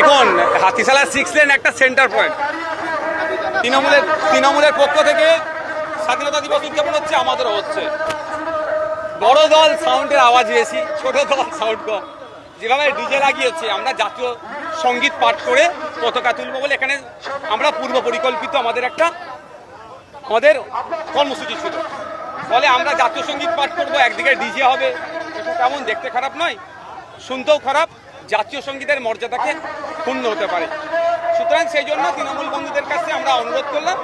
দেখুন, Hatishala six lane একটা centre point তৃণমূলের তৃণমূলের পক্ষ থেকে স্বাধীনতা দিবস উদযাপন হচ্ছে, আমাদেরও হচ্ছে। বড় দল সাউন্ডের আওয়াজ বেশি ছোট দল সাউন্ড কম। যেভাবে ডিজে লাগিয়েছে, আমরা জাতীয় সংগীত পাঠ করে পতাকা তুলব বলে এখানে আমরা পূর্ব পরিকল্পিত আমাদের একটা, আমাদের কর্মসূচি ছিল। ফলে আমরা জাতীয় সংগীত পাঠ করব, একদিকে ডিজে হবে তেমন দেখতে খারাপ নয়, শুনতেও খারাপ জাতীয় সঙ্গীতের মর্যাদাকে ক্ষুণ্ণ হতে পারে। সুতরাং সেই জন্য তৃণমূল বন্ধুদের কাছে আমরা অনুরোধ করলাম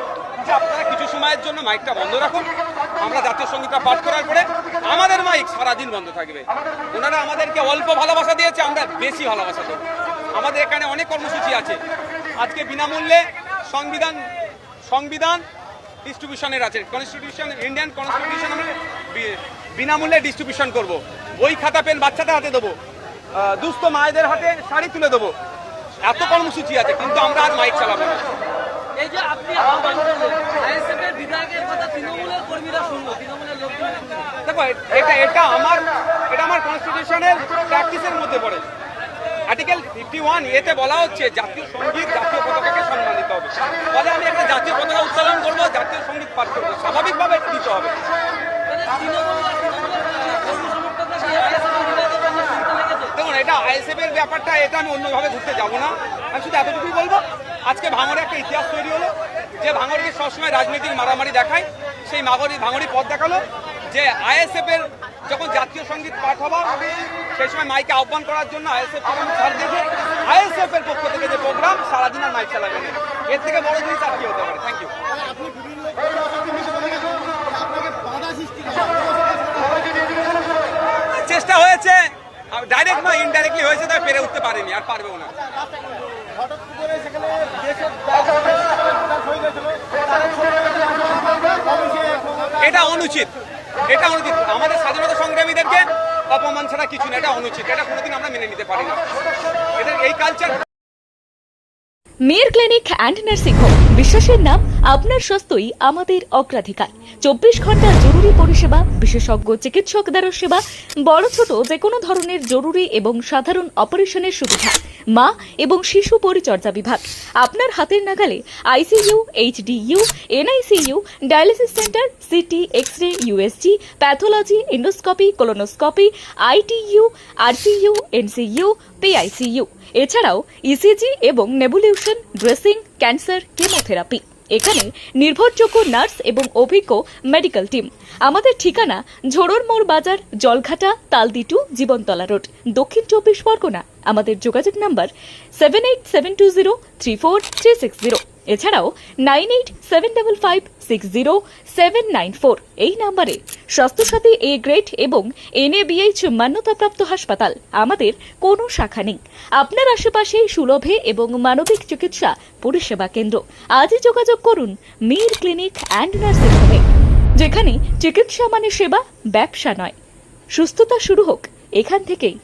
যে আপনারা কিছু সময়ের জন্য মাইকটা বন্ধ রাখুন। আমরা জাতীয় সঙ্গীতটা পাঠ করার পরে আমাদের মাইক সারাদিন বন্ধ থাকবে। ওনারা আমাদেরকে অল্প ভালোবাসা দিয়েছে, আমরা বেশি ভালোবাসা দেবো। আমাদের এখানে অনেক কর্মসূচি আছে। আজকে বিনামূল্যে সংবিধান সংবিধান ডিস্ট্রিবিউশনের আছে। কনস্টিটিউশন ইন্ডিয়ান কনস্টিটিউশন আমরা বিনামূল্যে ডিস্ট্রিবিউশন করব। বই খাতা পেন বাচ্চাদের হাতে দেবো। দুস্থ মায়েদের হাতে শাড়ি তুলে দেবো। এত কর্মসূচি আছে কিন্তু আমরা আর মাইক চালাবো না। এই যে আপনি আইএসএফের বিধায়কের কথা তৃণমূলের কর্মীরা শুনলো তৃণমূলের লোকজন দেখো এটা এটা আমার এটা আমার কনস্টিটিউশনের প্র্যাকটিসের মধ্যে পড়ে। আর্টিকেল ফিফটি ওয়ান এতে বলা হচ্ছে জাতীয় সংগীত জাতীয় পতাকাকে সম্মান দিতে হবে। ফলে আমি একটা জাতীয় পতাকা উত্তোলন করব জাতীয় সংগীত পাঠ করব স্বাভাবিকভাবে দিতে হবে তাহলে তৃণমূল আর তৃণমূলের আহ, কর্মী সমর্থকরা কি আইএসএফের বিধায়কের কথা শুনতে লেগেছে দেখুন এটা আইএসএফ এর ব্যাপারটা এটা আমি অন্যভাবে ঘুরতে যাব না। আমি শুধু এতটুকুই বলব আজকে ভাঙড়ে একটা ইতিহাস তৈরি হলো যে ভাঙড়কে সবসময় রাজনৈতিক মারামারি দেখায় সেই মাগরি ভাঙড়ি পথ দেখাল যে আইএসএফ এর যখন জাতীয় সংগীত পাঠ হবার সেই সময় মাইকে আহ্বান করার জন্য আইএসএফ ছাড় দিয়েছে আইএসএফ এর পক্ষ থেকে যে প্রোগ্রাম সারাদিন আর মাইক চালাবে না। এর থেকে বড় জিনিস আর কি হতে পারে? থ্যাংক ইউ চেষ্টা হয়েছে ডাইরেক্ট না ইনডাইরেক্টলি হয়েছে, তাই পেরে উঠতে পারেনি, আর পারবেও না। এটা অনুচিত। এটা অনুচিত। আমাদের স্বাধীনতা সংগ্রামীদেরকে অপমান ছাড়া কিছু না, এটা অনুচিত। এটা কোনোদিন আমরা মেনে নিতে পারি না। এটা এই কালচার মেয়ের ক্লিনিক অ্যান্ড নার্সিং হোম বিশ্বাসের নাম, আপনার স্বাস্থ্যই আমাদের অগ্রাধিকার। চব্বিশ ঘণ্টা জরুরি পরিষেবা, বিশেষজ্ঞ চিকিৎসক দ্বারা সেবা, বড় ছোট যে কোনো ধরনের জরুরি এবং সাধারণ অপারেশনের সুবিধা, মা এবং শিশু পরিচর্যা বিভাগ। আপনার হাতের নাগালে ICU, HDU, NICU, dialysis centre, CT X ray USG, pathology, endoscopy, colonoscopy, ITU, RCU, NCU, PICU. এছাড়াও ইসিজি এবং নেবুলিউশন ড্রেসিং ক্যান্সার কেমোথেরাপি এখানে নির্ভরযোগ্য নার্স এবং অভিজ্ঞ মেডিকেল টিম আমাদের ঠিকানা ঝোড়র মোড় বাজার, জলঘাটা, তালদিটু, জীবনতলা রোড। দক্ষিণ চব্বিশ পরগনা। আমাদের যোগাযোগ number seven eight seven two zero three four three six zero এছাড়াও nine eight seven double five six zero seven nine four এই নাম্বারে স্বাস্থ্যসাথী এ গ্রেড এবং এনএবিএইচ মান্যতাপ্রাপ্ত হাসপাতাল আমাদের কোনো শাখা নেই। আপনার আশেপাশে সুলভে এবং মানবিক চিকিৎসা পরিষেবা কেন্দ্র। আজই যোগাযোগ করুন মীর ক্লিনিক অ্যান্ড নার্সিং হোমে, যেখানে চিকিৎসা মানে সেবা, ব্যবসা নয়। সুস্থতা শুরু হোক এখান থেকেই।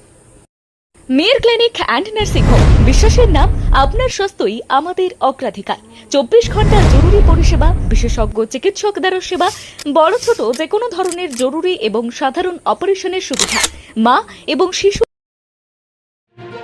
মেয়ের ক্লিনিক অ্যান্ড নার্সিং হোম, বিশ্বাসের নাম আপনার স্বাস্থ্যই আমাদের অগ্রাধিকার। চব্বিশ ঘণ্টা জরুরি পরিষেবা, বিশেষজ্ঞ চিকিৎসক দ্বারা সেবা, বড় ছোট যে কোনো ধরনের জরুরি এবং সাধারণ অপারেশনের সুবিধা। মা এবং শিশু